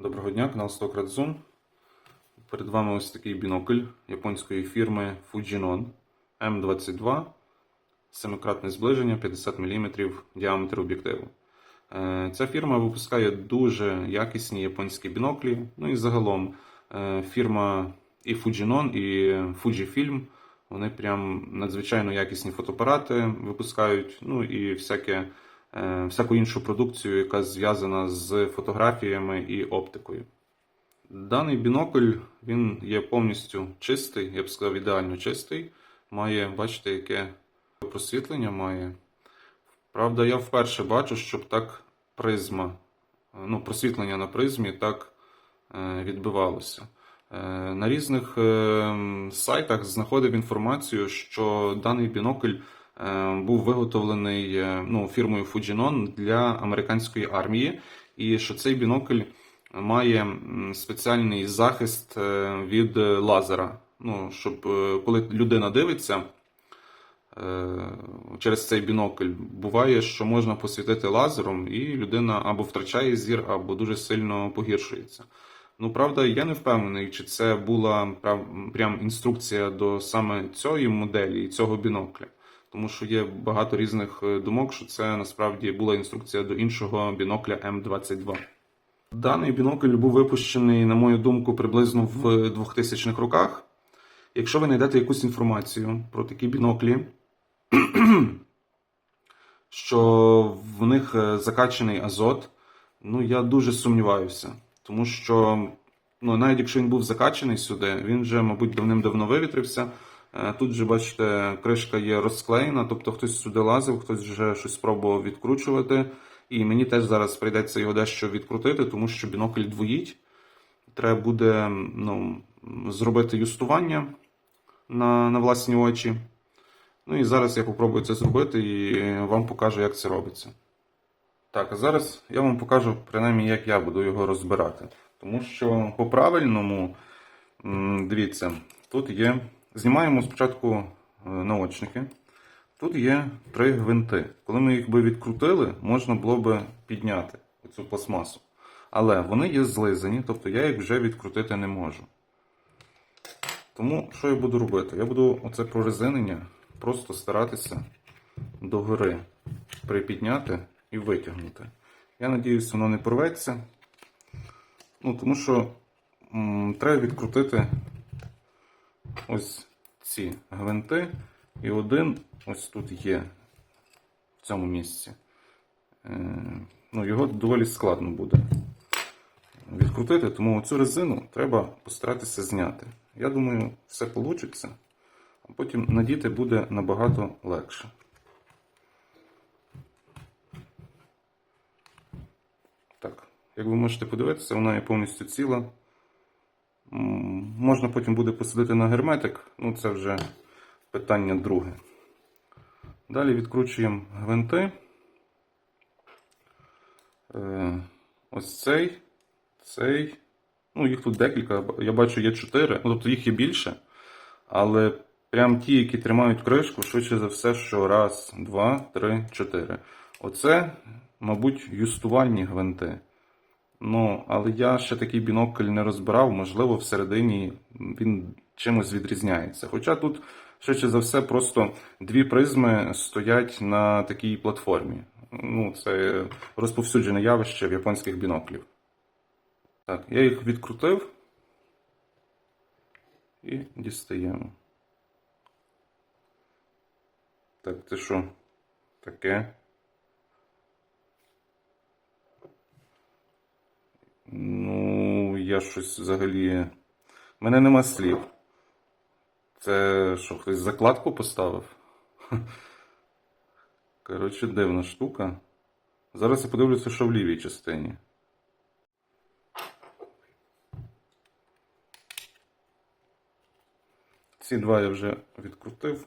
Доброго дня, канал Stokrad Zoom. Перед вами ось такий бінокль японської фірми Fujinon M22. Семикратне зближення 50 мм діаметр об'єктиву. Е, Ця фірма випускає дуже якісні японські біноклі. Ну і загалом е, фірма і Fujinon, і Fujifilm. Вони прям надзвичайно якісні фотоапарати випускають, ну і всяке, всяку іншу продукцію, яка зв'язана з фотографіями і оптикою. Даний бінокль він є повністю чистий, я б сказав, ідеально чистий. Має, бачите, яке просвітлення має. Правда, я вперше бачу, щоб так призма, е, ну, просвітлення на призмі так е, відбивалося. Е, На різних е, сайтах знаходив інформацію, що даний бінокль е, був виготовлений е, ну, фірмою Fujinon для американської армії, і що цей бінокль має спеціальний захист е, від е, лазера. Ну, щоб е, коли людина дивиться е, через цей бінокль, буває, що можна посвітити лазером, і людина або втрачає зір, або дуже сильно погіршується. Ну, правда, я не впевнений, чи це була прям інструкція до саме цієї моделі і цього бінокля. Тому що є багато різних е, думок, що це насправді була інструкція до іншого бінокля М22. Даний бінокль був випущений, на мою думку, приблизно в 2000-х роках. Якщо ви знайдете якусь інформацію про такі біноклі, що в них е, закачаний азот, ну я дуже сумніваюся. Тому що, ну, навіть якщо він був закачаний сюди, він вже, мабуть, давним-давно вивітрився. Е, Тут же, бачите, кришка є розклеєна, тобто хтось сюди лазив, хтось вже щось спробував відкручувати. І мені теж зараз прийдеться його дещо відкрутити, тому що бінокль двоїть. Треба буде ну, зробити юстування на, на власні очі. Ну і зараз я попробую це зробити і вам покажу, як це робиться. Так, а зараз я вам покажу, принаймні, як я буду його розбирати. Тому що по-правильному, дивіться, тут є. Знімаємо спочатку е, наочники. Тут є три гвинти. Коли ми їх би відкрутили, можна було би підняти цю пластмасу. Але вони є злизані, тобто я їх вже відкрутити не можу. Тому що я буду робити? Я буду оце прорезинення просто старатися догори припідняти і витягнути. Я надіюсь, воно не порветься. Ну, тому що м, треба відкрутити ось ці гвинти. І один ось тут є в цьому місці. Е, ну, його доволі складно буде відкрутити, тому цю резину треба постаратися зняти. Я думаю, все вийде, а потім надіти буде набагато легше. Так, як ви можете подивитися, вона є повністю ціла. Можна потім буде посадити на герметик, ну це вже питання друге. Далі відкручуємо гвинти. Е, Ось цей, цей. Ну, їх тут декілька, я бачу, є чотири, ну, тобто їх є більше. Але прям ті, які тримають кришку, швидше за все, що раз, два, три, чотири. Оце, мабуть, юстувальні гвинти. Ну, але я ще такий бінокль не розбирав, можливо, всередині він чимось відрізняється. Хоча тут, швидше за все, просто дві призми стоять на такій платформі. Ну, це розповсюджене явище в японських біноклів. Так, я їх відкрутив і дістаємо. Так, це що таке? Ну, я щось взагалі. У мене нема слів. Це що, хтось закладку поставив? Коротше, дивна штука. Зараз я подивлюся, що в лівій частині. Ці два я вже відкрутив.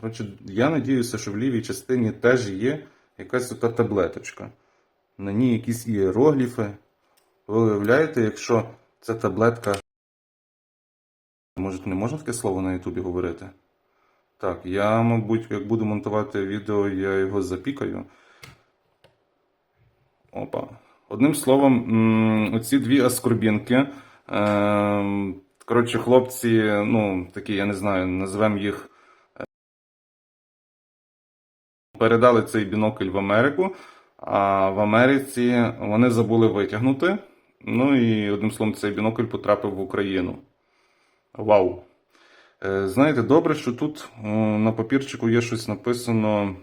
Коротше, я надіюся, що в лівій частині теж є якась ота таблеточка. На ній якісь іерогліфи. Ви уявляєте, якщо ця таблетка. Може, не можна таке слово на Ютубі говорити? Так, я, мабуть, як буду монтувати відео, я його запікаю. Опа. Одним словом, оці дві аскорбінки. Е, коротше, хлопці, ну, такі, я не знаю, назвемо їх. Передали цей бінокль в Америку, а в Америці вони забули витягнути. Ну і одним словом, цей бінокль потрапив в Україну. Вау! Е, Знаєте, добре, що тут на папірчику є щось написано.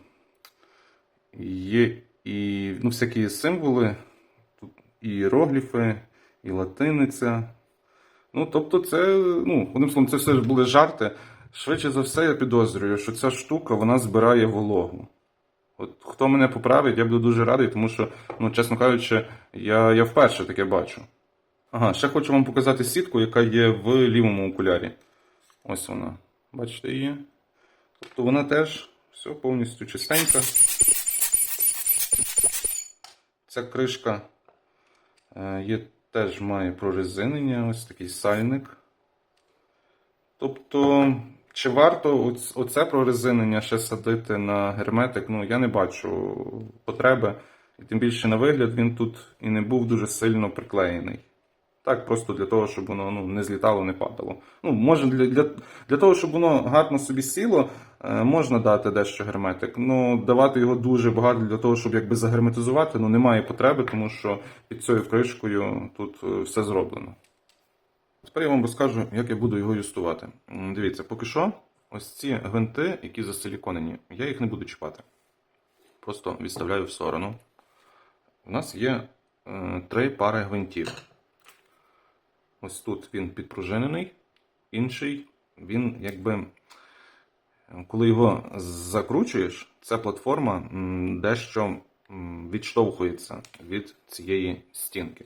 Є і ну, всякі символи, тут і іерогліфи, і латиниця. Ну, тобто, це, ну, одним словом, це все були жарти. Швидше за все, я підозрюю, що ця штука вона збирає вологу. От хто мене поправить, я буду дуже радий, тому що, ну, чесно кажучи, я, я вперше таке бачу. Ага, ще хочу вам показати сітку, яка є в лівому окулярі. Ось вона. Бачите її? Тобто вона теж все повністю чистенька. Ця кришка е, є, теж має прорезинення, ось такий сальник. Тобто, чи варто оце прорезинення ще садити на герметик? Ну, я не бачу потреби. І тим більше на вигляд він тут і не був дуже сильно приклеєний. Так, просто для того, щоб воно ну, не злітало, не падало. Ну, може, для, для, для того, щоб воно гарно собі сіло, е, можна дати дещо герметик. Ну, давати його дуже багато для того, щоб якби загерметизувати, ну немає потреби, тому що під цією кришкою тут е, все зроблено. Тепер я вам розкажу, як я буду його юстувати. Дивіться, поки що, ось ці гвинти, які засиліконені, я їх не буду чіпати. Просто відставляю в сторону. У нас є е, три пари гвинтів. Ось тут він підпружинений, інший він якби. Коли його закручуєш, ця платформа дещо відштовхується від цієї стінки.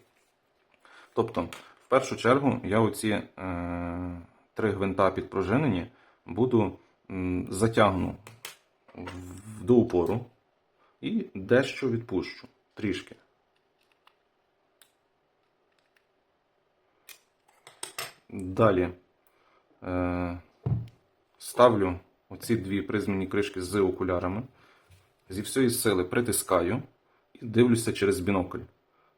Тобто, в першу чергу, я оці е, три гвинта підпружинені буду м, затягну в- до упору і дещо відпущу трішки. Далі е, ставлю оці дві призмені кришки з окулярами. Зі всієї сили притискаю і дивлюся через бінокль.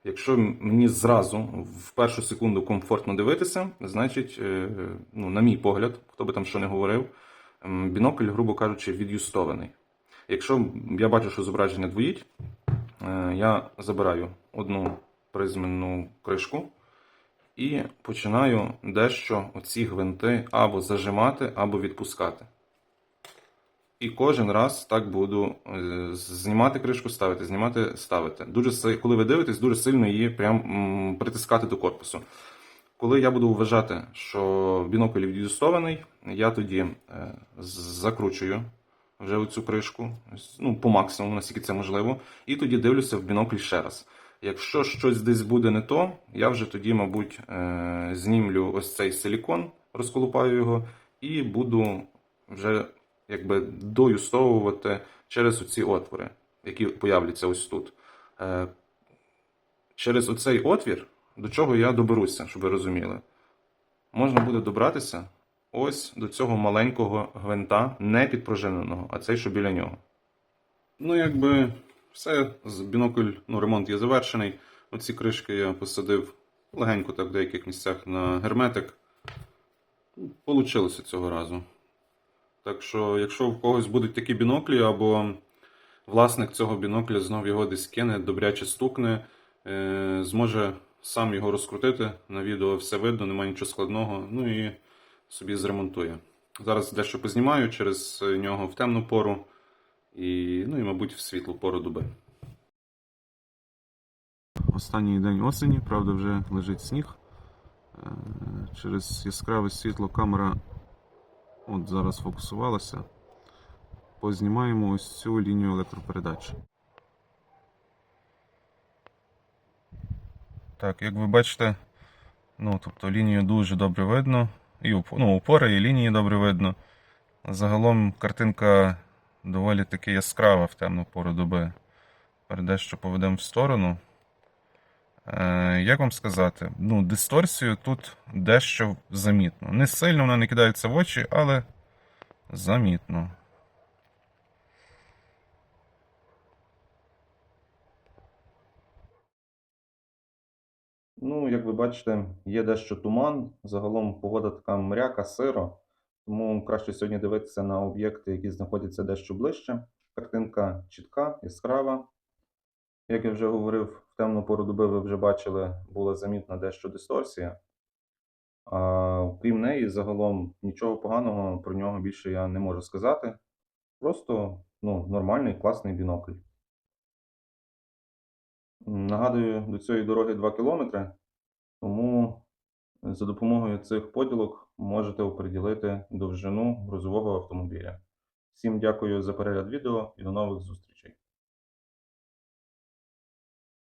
Якщо мені зразу в першу секунду комфортно дивитися, значить, е, ну, на мій погляд, хто би там що не говорив, бінокль, грубо кажучи, від'юстований. Якщо я бачу, що зображення двоїть, е, я забираю одну призменну кришку і починаю дещо оці гвинти або зажимати, або відпускати. І кожен раз так буду е, знімати кришку, ставити, знімати, ставити. Дуже коли ви дивитесь, дуже сильно її прям притискати до корпусу. Коли я буду вважати, що бінокль від'юстований, я тоді е, закручую вже оцю кришку, ну, по максимуму, наскільки це можливо, і тоді дивлюся в бінокль ще раз. Якщо щось десь буде не то, я вже тоді, мабуть, е, знімлю ось цей силікон, розколупаю його, і буду вже якби доюстовувати через оці отвори, які появляться ось тут. Е, Через оцей отвір, до чого я доберуся, щоб ви розуміли, можна буде добратися ось до цього маленького гвинта, не підпружиненого, а цей, що біля нього. Ну, якби все, з бінокль, ну, ремонт є завершений. Оці кришки я посадив легенько так в деяких місцях на герметик. Получилося цього разу. Так що, якщо в когось будуть такі біноклі, або власник цього бінокля знов його десь кине, добряче стукне, е, зможе сам його розкрутити. На відео все видно, немає нічого складного. Ну і собі зремонтує. Зараз дещо познімаю через нього в темну пору і, ну і, мабуть, в світлу пору доби. Останній день осені, правда, вже лежить сніг. Е, Через яскраве світло камера от зараз фокусувалася. Познімаємо ось цю лінію електропередач. Так, як ви бачите, ну, тобто лінію дуже добре видно. І ну, опори, і лінії добре видно. Загалом картинка доволі таки яскрава в темну пору доби. Тепер дещо поведемо в сторону. Е, як вам сказати? Ну, дисторсію тут дещо замітно. Не сильно вона не кидається в очі, але замітно. Ну, як ви бачите, є дещо туман. Загалом погода така мряка, сиро, тому краще сьогодні дивитися на об'єкти, які знаходяться дещо ближче. Картинка чітка, яскрава. Як я вже говорив, в темну пору доби ви вже бачили, була замітна дещо дисторсія. А, крім неї, загалом нічого поганого про нього більше я не можу сказати. Просто ну, нормальний, класний бінокль. Нагадую, до цієї дороги 2 кілометри, тому за допомогою цих поділок можете оприділити довжину грузового автомобіля. Всім дякую за перегляд відео і до нових зустрічей.